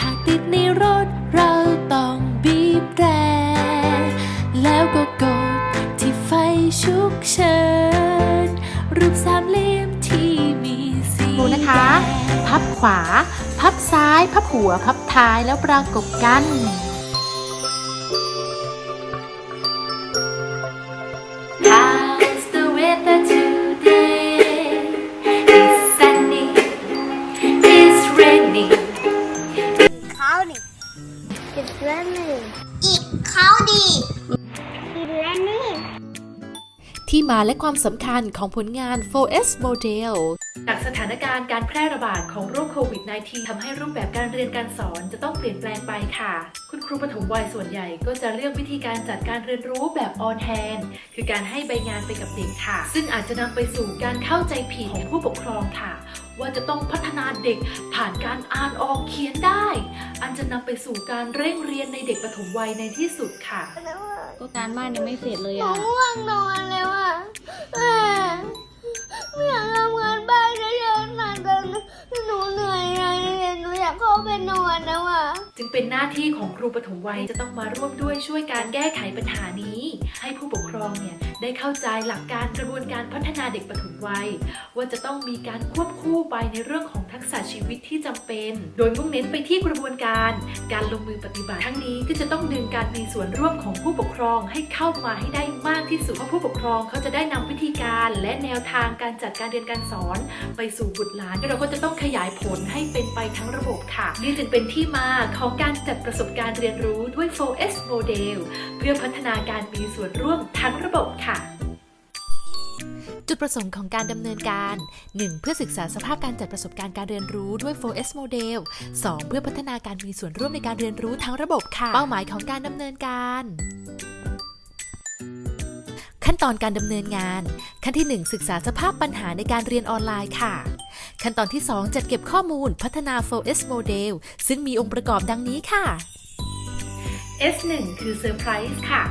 หากติดในรถเราต้องบีบแตรแล้วก็กดที่ไฟฉุกเฉินรูปสามเหลี่ยมที่มีสีดูนะคะ พับขวา พับซ้าย พับหัว พับท้ายแล้วประกบกัน ที่มาและความสำคัญของผลงาน 4S Model จากสถานการณ์การแพร่ระบาดของโรคโควิด -19 ทำให้รูปแบบการเรียนการสอนจะต้องเปลี่ยนแปลงไปค่ะ คุณครูปฐมวัยส่วนใหญ่ก็จะเลือกวิธีการจัดการเรียนรู้แบบ on hand คือการให้ใบงานไปกับเด็กค่ะ ซึ่งอาจจะนำไปสู่การเข้าใจผิดของผู้ปกครองค่ะ ว่าจะต้องพัฒนาเด็กผ่านการอ่านออกเขียนได้ อันจะนำไปสู่การเร่งเรียนในเด็กปฐมวัยในที่สุดค่ะ ก็การบ้านยังไม่เสร็จเลยหนูอะ ง่วงนอนแล้วอะแม่ไม่อยากทำงานบ้านเยอะๆนานจนหนูเหนื่อยเลยหนูอยาก เข้าไปนอนแล้วอะ จึงเป็นหน้าที่ของครูปฐมวัยจะต้องมาร่วมด้วยช่วยการแก้ไขปัญหานี้ ให้ผู้ปกครองเนี่ยได้เข้าใจหลักการกระบวนการพัฒนาเด็กปฐมวัย ว่าจะต้องมีการควบคู่ไปในเรื่องของทักษะชีวิตที่จำเป็น โดยมุ่งเน้นไปที่กระบวนการ การลงมือปฏิบัติ ทั้งนี้ก็จะต้องดึงการมีส่วนร่วมของผู้ปกครองให้เข้ามาให้ได้มากที่สุดเพราะผู้ปกครองเขาจะได้นำวิธีการและแนวทางการจัดการเรียนการสอน ไปสู่บุตรหลานเราก็จะต้องขยายผลให้เป็นไปทั้งระบบค่ะนี่จึงเป็นที่มาของการจัดประสบการณ์เรียนรู้ด้วย 4S Model เพื่อพัฒนาการมีส่วนร่วมทั้งระบบค่ะจุดประสงค์ของการดำเนินการ 1. เพื่อศึกษาสภาพการจัดประสบการณ์การเรียนรู้ด้วย 4S Model 2. เพื่อพัฒนาการมีส่วนร่วมในการเรียนรู้ทั้งระบบค่ะ เป้าหมายของการดำเนินการ ขั้นตอนการดำเนินงาน ขั้นที่ 1 ศึกษาสภาพปัญหาในการเรียนออนไลน์ค่ะ ขั้นตอนที่ 2 จัดเก็บข้อมูลพัฒนา 4S Model ซึ่งมีองค์ประกอบดังนี้ค่ะ S1 คือเซอร์ไพรส์ค่ะ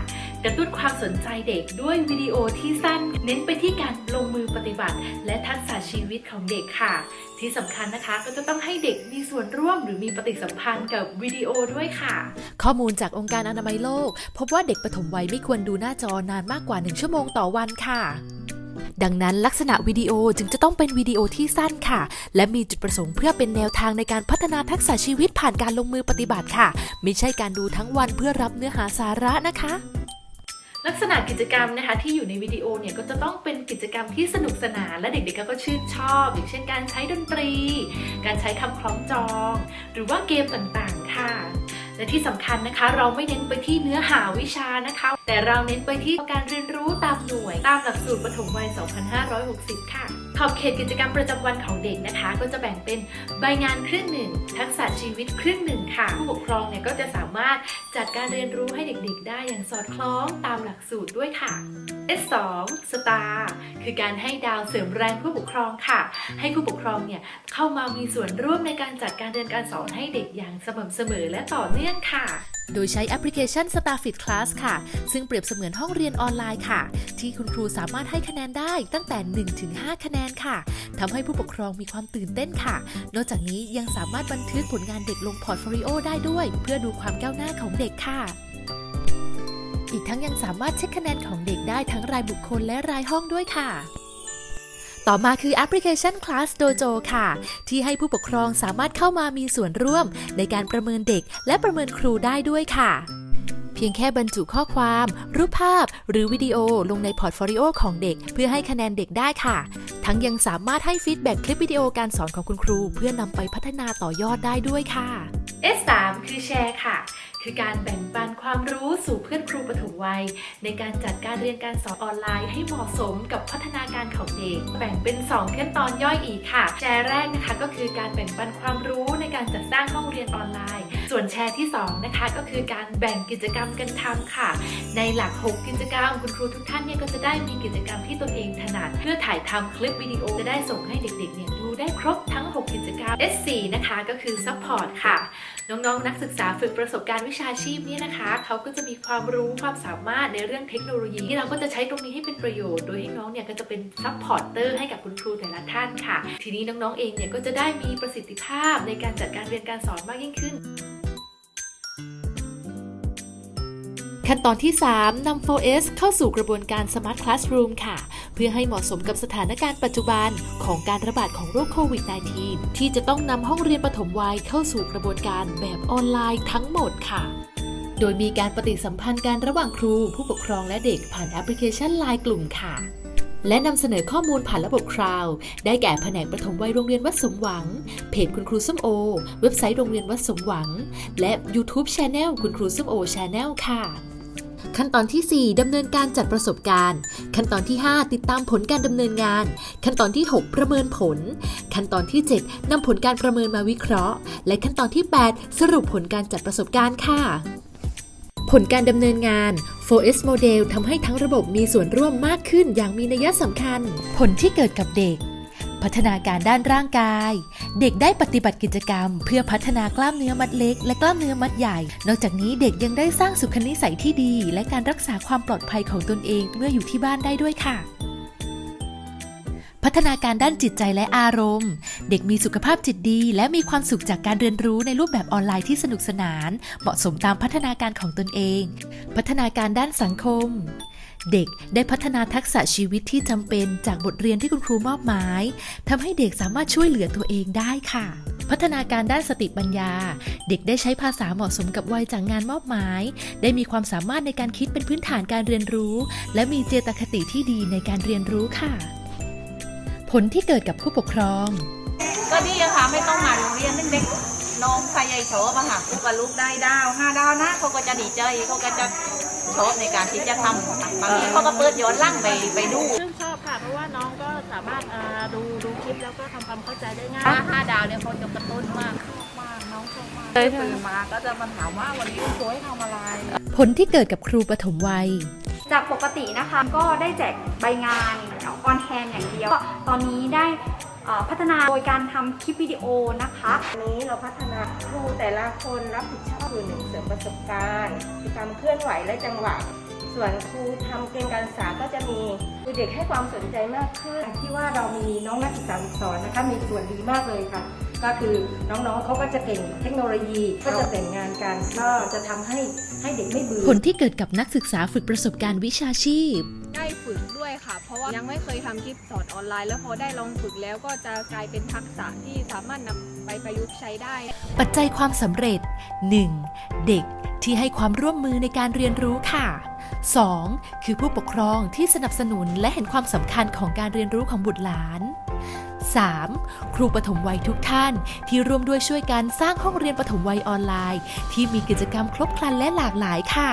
กระตุ้นความสนใจเด็กด้วยวิดีโอที่สั้น เน้นไปที่การลงมือปฏิบัติ และทักษะชีวิตของเด็กค่ะ ที่สำคัญนะคะก็จะต้องให้เด็กมีส่วนร่วมหรือมีปฏิสัมพันธ์กับวิดีโอด้วยค่ะ ข้อมูลจากองค์การอนามัยโลก พบว่าเด็กปฐมวัยไม่ควรดูหน้าจอนานมากกว่า 1 ชั่วโมงต่อวันค่ะ ดังนั้นลักษณะวิดีโอจึงจะต้องเป็นวิดีโอที่สั้นค่ะ และมีจุดประสงค์เพื่อเป็นแนวทางในการพัฒนาทักษะชีวิตผ่านการลงมือปฏิบัติค่ะ ไม่ใช่การดูทั้งวันเพื่อรับเนื้อหาสาระนะคะ ลักษณะกิจกรรมนะคะที่อยู่ในวิดีโอเนี่ยก็จะต้องเป็นกิจกรรมที่สนุกสนานและเด็กๆก็ชื่นชอบ อย่างเช่นการใช้ดนตรี การใช้คำคล้องจอง หรือว่าเกมต่างๆ ค่ะ และที่สำคัญนะคะ เราไม่เน้นไปที่เนื้อหาวิชานะคะ แต่เราเน้นไปที่การเรียนรู้ตามหน่วย ตามหลักสูตรปฐมวัย 2560 ค่ะขอบเขตกิจกรรมประจำวันของเด็กนะคะ ก็จะแบ่งเป็นใบงานครึ่งหนึ่ง ทักษะชีวิตครึ่งหนึ่งค่ะ ผู้ปกครองเนี่ยก็จะสามารถจัดการเรียนรู้ให้เด็กๆ ได้อย่างสอดคล้องตามหลักสูตรด้วยค่ะ S2 Star คือการให้ดาวเสริมแรงผู้ปกครองค่ะ ให้ผู้ปกครองเนี่ยเข้ามามีส่วนร่วมในการจัดการเรียนการสอนให้เด็กอย่างสม่ำเสมอและต่อเนื่องค่ะ โดยใช้แอปพลิเคชัน Starfit Class ค่ะ ซึ่งเปรียบเสมือนห้องเรียนออนไลน์ค่ะ ที่คุณครูสามารถให้คะแนนได้ตั้งแต่ 1-5 คะแนนค่ะทำให้ผู้ปกครองมีความตื่นเต้นค่ะ นอกจากนี้ยังสามารถบันทึกผลงานเด็กลงพอร์ตโฟลิโอได้ด้วย เพื่อดูความก้าวหน้าของเด็กค่ะ อีกทั้งยังสามารถเช็คคะแนนของเด็กได้ทั้งรายบุคคลและรายห้องด้วยค่ะต่อมาคือแอปพลิเคชัน Class Dojo ค่ะ ที่ให้ผู้ปกครองสามารถเข้ามามีส่วนร่วม ในการประเมินเด็กและประเมินครูได้ด้วยค่ะ เพียงแค่บรรจุข้อความ รูปภาพ หรือวิดีโอลงในพอร์ตโฟลิโอของเด็ก เพื่อให้คะแนนเด็กได้ค่ะ ทั้งยังสามารถให้ฟีดแบ็กคลิปวิดีโอการสอนของคุณครู เพื่อนำไปพัฒนาต่อยอดได้ด้วยค่ะ S3 คือแชร์ค่ะคือการแบ่งปันความรู้สู่เพื่อนครูปฐมวัย ในการจัดการเรียนการสอนออนไลน์ ให้เหมาะสมกับพัฒนาการของเด็ก แบ่งเป็น 2 ขั้นตอนย่อยอีกค่ะ แชร์แรกนะคะก็คือการแบ่งปันความรู้ในการจัดสร้างห้องเรียนออนไลน์ ส่วนแชร์ที่ 2 นะคะ ก็คือการแบ่งกิจกรรมกันทำค่ะ ในหลัก 6 กิจกรรม คุณครูทุกท่านเนี่ยก็จะได้มีกิจกรรมที่ตนเองถนัด เพื่อถ่ายทำคลิปวิดีโอจะได้ส่งให้เด็กๆเนี่ย ได้ครบทั้ง 6 กิจกรรม S4 นะคะก็คือ Support ค่ะ น้องๆ นักศึกษาฝึกประสบการณ์วิชาชีพเนี่ยนะคะ เขาก็จะมีความรู้ความสามารถในเรื่องเทคโนโลยีที่เราก็จะใช้ตรงนี้ให้เป็นประโยชน์ โดยให้น้องเนี่ยก็จะเป็น supporter ให้กับคุณครูแต่ละท่านค่ะ ทีนี้น้องๆ เองเนี่ยก็จะได้มีประสิทธิภาพในการจัดการเรียนการสอนมากยิ่งขึ้น ขั้นตอนที่ 3นำ 4S เข้าสู่กระบวนการ Smart Classroom ค่ะ เพื่อให้เหมาะสมกับสถานการณ์ปัจจุบันของการระบาดของโรคโควิด -19 ที่จะต้องนำห้องเรียนปฐมวัยเข้าสู่กระบวนการแบบออนไลน์ทั้งหมดค่ะ โดยมีการปฏิสัมพันธ์กันระหว่างครู ผู้ปกครองและเด็กผ่านแอปพลิเคชัน Line กลุ่มค่ะและนำเสนอข้อมูลผ่านระบบคราวได้แก่แผนกปฐมวัยโรงเรียนวัดสมหวัง เพจคุณครูส้มโอ เว็บไซต์โรงเรียนวัดสมหวัง และ YouTube Channel คุณครูส้มโอ Channel ค่ะ ขั้นตอนที่ 4ดำเนินการจัดประสบการณ์ ขั้นตอนที่ 5 ติดตามผลการดำเนินงาน ขั้นตอนที่ 6 ประเมินผล ขั้นตอนที่ 7นำผลการประเมินมาวิเคราะห์ และขั้นตอนที่ 8 สรุปผลการจัดประสบการณ์ค่ะผลการดำเนินงาน 4S Model ทำให้ทั้งระบบมีส่วนร่วมมากขึ้นอย่างมีนัยสำคัญ ผลที่เกิดกับเด็ก พัฒนาการด้านร่างกาย เด็กได้ปฏิบัติกิจกรรม เพื่อพัฒนากล้ามเนื้อมัดเล็ก และกล้ามเนื้อมัดใหญ่ นอกจากนี้เด็กยังได้สร้างสุขนิสัยที่ดี และการรักษาความปลอดภัยของตนเองเมื่ออยู่ที่บ้านได้ด้วยค่ะพัฒนาการด้านจิตใจและอารมณ์ เด็กมีสุขภาพจิตดี และมีความสุขจากการเรียนรู้ในรูปแบบออนไลน์ที่สนุกสนาน เหมาะสมตามพัฒนาการของตนเอง พัฒนาการด้านสังคม เด็กได้พัฒนาทักษะชีวิตที่จำเป็นจากบทเรียนที่คุณครูมอบหมายทำให้เด็กสามารถช่วยเหลือตัวเองได้ค่ะ พัฒนาการด้านสติปัญญา เด็กได้ใช้ภาษาเหมาะสมกับวัยจากงานมอบหมาย ได้มีความสามารถในการคิดเป็นพื้นฐานการเรียนรู้ และมีเจตคติที่ดีในการเรียนรู้ค่ะ ผลที่เกิดกับผู้ปกครอง ก็ดีอะค่ะไม่ต้องมาโรงเรียนเด็กๆน้องใครใหญ่ชอบอะค่ะคือว่าลูกได้ดาวห้าดาวนะเขาก็จะดีใจเขาก็จะ ชอบในการที่จะทำค่ะบางทีเขาก็เปิดย้อนหล่างไปไปดู ซึ่งชอบค่ะ เพราะว่าน้องก็สามารถเอ่อดูดูคลิปแล้วก็ทำความเข้าใจได้ง่ายห้าห้าดาวเนี่ยเขาจะกระตุ้นมากชอบมากน้องชอบมากตื่นมาก็จะมาถามว่าวันนี้คุณครูให้ทำอะไร ผลที่เกิดกับครูปฐมวัย จากปกตินะคะก็ได้แจกใบงาน ออนแฮนอย่างเดียวก็ตอนนี้ได้เอ่อพัฒนาโดยการทำคลิปวิดีโอนะคะอันนี้เราพัฒนาครูแต่ละคนรับผิดชอบคือหนึ่งเสริมประสบการณ์กิจกรรมเคลื่อนไหวและจังหวะ ส่วนครูทำเกณฑ์การศึกษาก็จะมีคือเด็กให้ความสนใจมากขึ้นที่ว่าเรามีน้องนักศึกษาฝึกสอนนะคะมีส่วนดีมากเลยค่ะ ก็คือน้องๆเขาก็จะเก่งเทคโนโลยีก็จะแบ่งงานกันก็จะทำให้ให้เด็กไม่เบื่อผลที่เกิดกับนักศึกษาฝึกประสบการณ์วิชาชีพ ได้ฝึก ด้วยค่ะ เพราะว่ายังไม่เคยทำคลิปสอนออนไลน์ แล้วพอได้ลองฝึกแล้วก็จะกลายเป็นทักษะที่สามารถนำไปประยุกต์ใช้ได้ ปัจจัยความสำเร็จ 1. เด็กที่ให้ความร่วมมือในการเรียนรู้ค่ะ 2. คือผู้ปกครองที่สนับสนุนและเห็นความสำคัญของการเรียนรู้ของบุตรหลาน 3. ครูปฐมวัยทุกท่านที่ร่วมด้วยช่วยกันสร้างห้องเรียนปฐมวัยออนไลน์ ที่มีกิจกรรมครบครันและหลากหลายค่ะ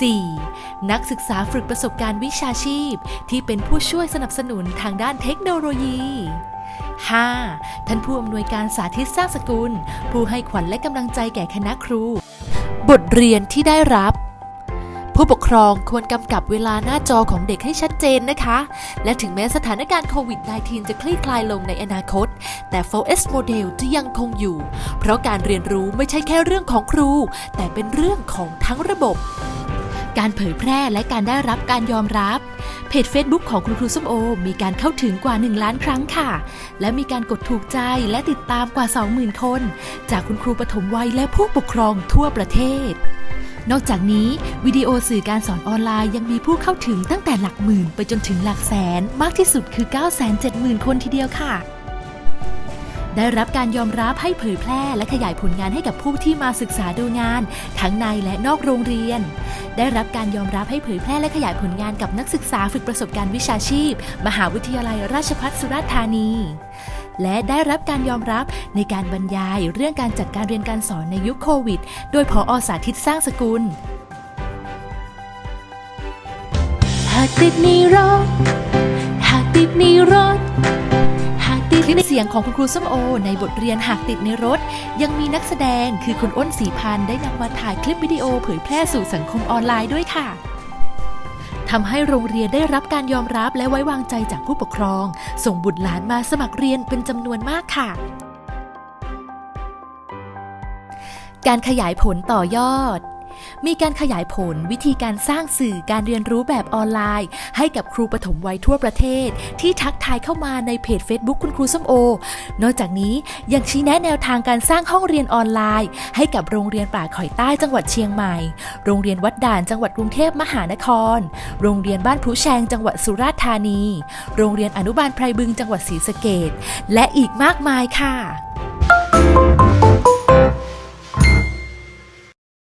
4. นักศึกษาฝึกประสบการณ์วิชาชีพ ที่เป็นผู้ช่วยสนับสนุนทางด้านเทคโนโลยี 5. ท่านผู้อำนวยการสาธิตสร้างสกุล ผู้ให้ขวัญและกำลังใจแก่คณะครู บทเรียนที่ได้รับ ผู้ปกครองควรกำกับเวลาหน้าจอของเด็กให้ชัดเจนนะคะ และถึงแม้สถานการณ์โควิด -19 จะคลี่คลายลงในอนาคต แต่ 4S Model จะยังคงอยู่ เพราะการเรียนรู้ไม่ใช่แค่เรื่องของครู แต่เป็นเรื่องของทั้งระบบ การเผยแพร่และการได้รับการยอมรับ เพจ Facebook ของคุณครูส้มโอ มีการเข้าถึงกว่า 1 ล้านครั้งค่ะ และมีการกดถูกใจและติดตามกว่า 20,000 คน จากคุณครูปฐมวัยและผู้ปกครองทั่วประเทศ นอกจากนี้ วิดีโอสื่อการสอนออนไลน์ยังมีผู้เข้าถึงตั้งแต่หลักหมื่นไปจนถึงหลักแสน มากที่สุดคือ 970,000 คนทีเดียวค่ะ ได้รับการยอมรับให้เผยแพร่และขยายผลงานให้กับผู้ที่มาศึกษาดูงาน ทั้งในและนอกโรงเรียน ได้รับการยอมรับให้เผยแพร่และขยายผลงานกับนักศึกษาฝึกประสบการณ์วิชาชีพ มหาวิทยาลัยราชภัฏสุราษฎร์ธานี และได้รับการยอมรับในการบรรยายเรื่องการจัดการเรียนการสอนในยุคโควิด โดยพออสาธิตสร้างสกุลหากติดหนี้รถหากติดหนี้รถ คลิปเสียงของคุณครูส้มโอ ในบทเรียนหากติดในรถ ยังมีนักแสดงคือคุณอ้นสีพันธ์ได้นำมาถ่ายคลิปวิดีโอเผยแพร่สู่สังคมออนไลน์ด้วยค่ะทำให้โรงเรียนได้รับการยอมรับและไว้วางใจจากผู้ปกครอง ส่งบุตรหลานมาสมัครเรียนเป็นจำนวนมากค่ะ การขยายผลต่อยอด มีการขยายผลวิธีการสร้างสื่อการเรียนรู้แบบออนไลน์ ให้กับครูปฐมวัยทั่วประเทศ ที่ทักทายเข้ามาในเพจ Facebook คุณครูส้มโอ นอกจากนี้ยังชี้แนะแนวทางการสร้างห้องเรียนออนไลน์ ให้กับโรงเรียนป่าข่อยใต้จังหวัดเชียงใหม่ โรงเรียนวัดด่านจังหวัดกรุงเทพมหานคร โรงเรียนบ้านผู้แชงจังหวัดสุราษฎร์ธานี โรงเรียนอนุบาลไพรบึงจังหวัดศรีสะเกษและอีกมากมายค่ะ